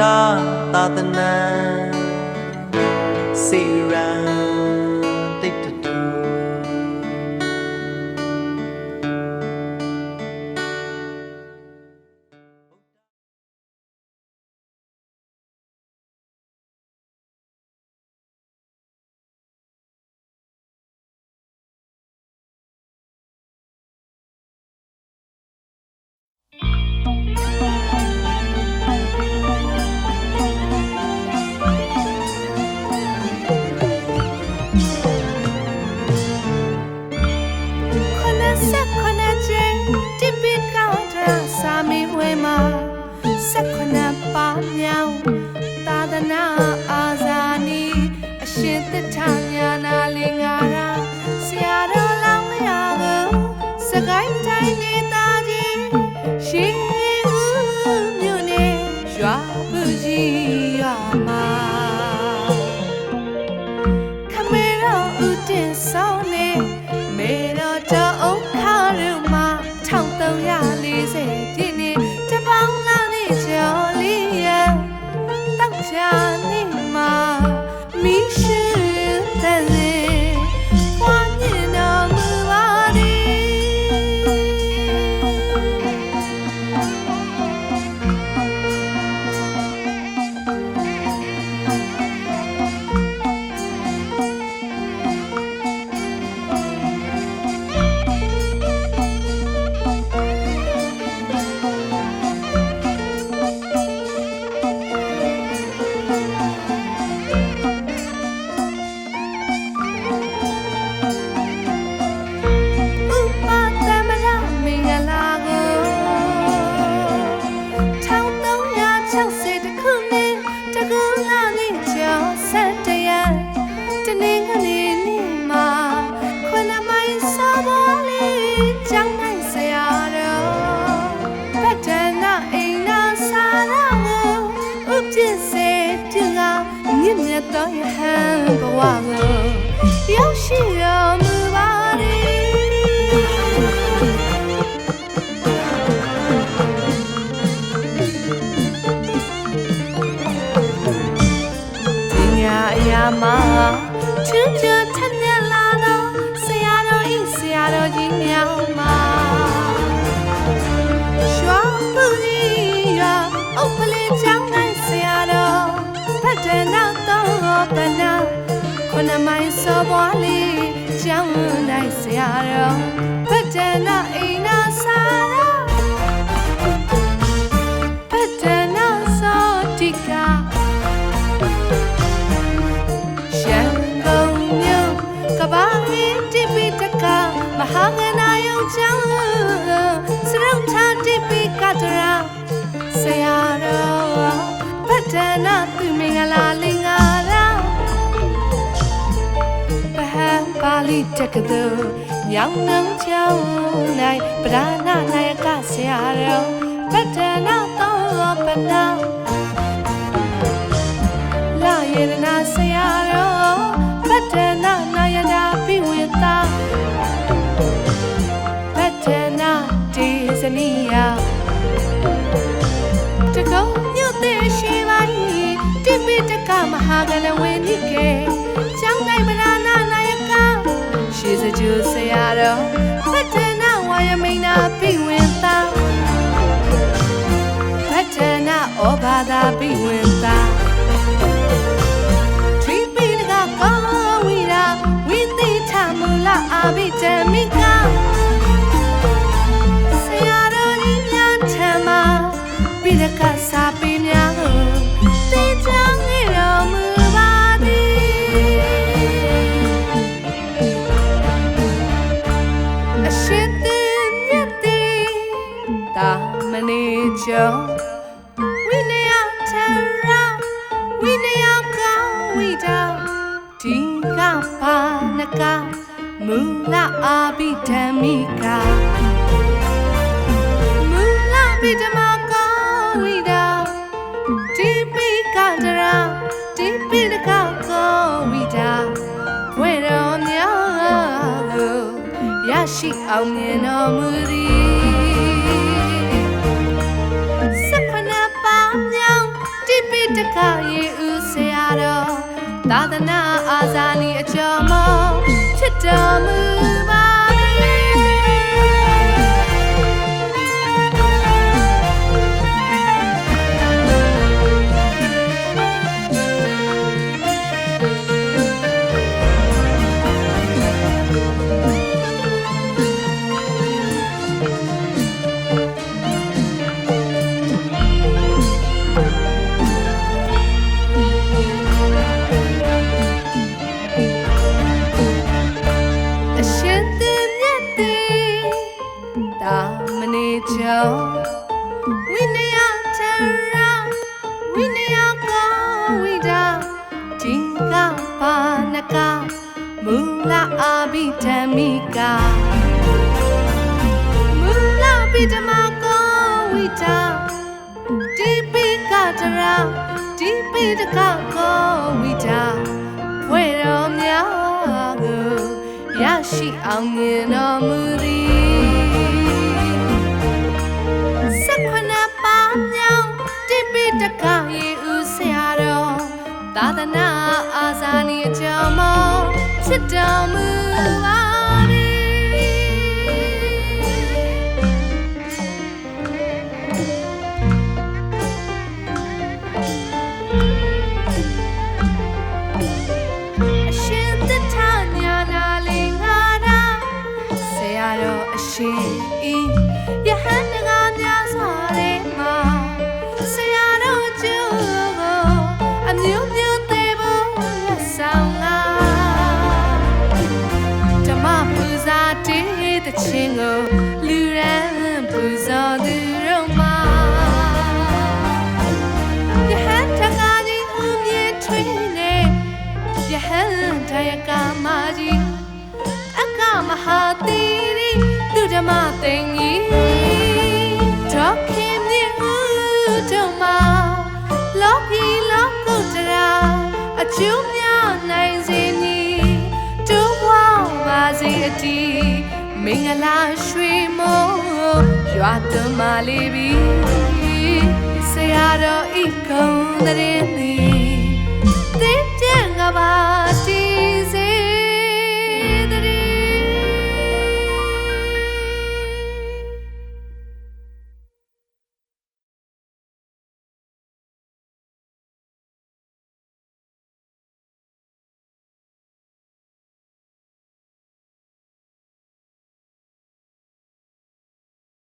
တာသာသနာစေရန်တိ မြောင်သာသနာအာဇာနီအရှင်သစ္စာညာနာလင်္ကာရာဆရာတော်လောင်းမရဘူးစကိုင်းတိုင်းနေသားကြီးရှင်ဦးမြို့နယ်ရွာပူကြီးရွာမှာခမေရောဦးတင်ဆောင်နေမေတော်တော်အောင်ခါရမ1340ပြည့်နေတပေါင်းလာနေကျော်လေး ရဲ့တောက်ချာနေ မြင့်မြတ်သောယဟန်ဘဝကိုရောက်ရှိတော်မူပါသည်ပညာအရာမှာချွတ်ချွတ် စောပွားလေးချောင်းတိုင်းဆရာတော်ဖတ်တယ်နောက်အိမ်နာဆာတော်ဖတ်တယ်နောက်စောတိကရှမ်းကုန်မြို့ကဘာရီတိပိတကမဟာငနာယုံချောင်းစရုပ်ချတိပိကတရာဆရာတော်ဗတ္တနာသူမင်္ဂလာ ပါဠိတက္ကသိုလ်ညောင်နှံချောင်း၌ပဓာနာနာယကဆရာတော်ဗတ္တနာသောပနာလာယေရနာဆရာတော်ဗတ္တနာနာယတာပိဝေတာဗတ္တနာတေဇနီယတကုံညွတ်တဲ့ရှိပိုင်းတိပိတကမဟာကလဝေ ဘာဒပိဝေတာထရီပီတကကောဝီရာဝိသိထမူလအာဘိတမိကဆရာတော်ကြီးများထံမှာပိရကစာပေများကိုသိချမ်းနေတော်မူပါသည်အရှင်သင်မြတ်သည်တာမဏေကျော် ပါနကမူလအာဘိဓမ္မိကမူလဘိဓမ္မကောင်းဝိတာဒီပိကတရာဒီပိတကကောင်းဝိတာဘွေတော်များကိုရရှိအောင်မြင်တော်မူသည်စက္ခဏပါမြောင်တိပိတကရေဦးဆရာတော်သာသနာအာဇာနည်အကျော်မော Sevdamı ဝိနယထရာဝိနယကောဝိဒါဒီကပါနကမူလအာဘိဓမ္မိကမူလဘိဓမ္မကောဝိဒါဒီပိကတရာဒီပိတကကောဝိဒါဘွေတော်များကိုရရှိအောင်မြင်တော်မူသည် သာသနာအာဇာနည်အကြောင်းမောချစ်တော်မူပါ န်တယကမာကြီးအကမဟာတိရိသူဓမ္မသိင်ကြီးဒေါခင်မြေဦးတို့မှာလောကီလောကုတ္တရာအကျိုးများနိုင်စေမည်တိုးဝါပါစေအတီးမင်္ဂလာရွှေမိုးရွာသွန်းမာလေးပြီဆရာတော်ဤကုံတဲ့သည်သိပြငါပါတီ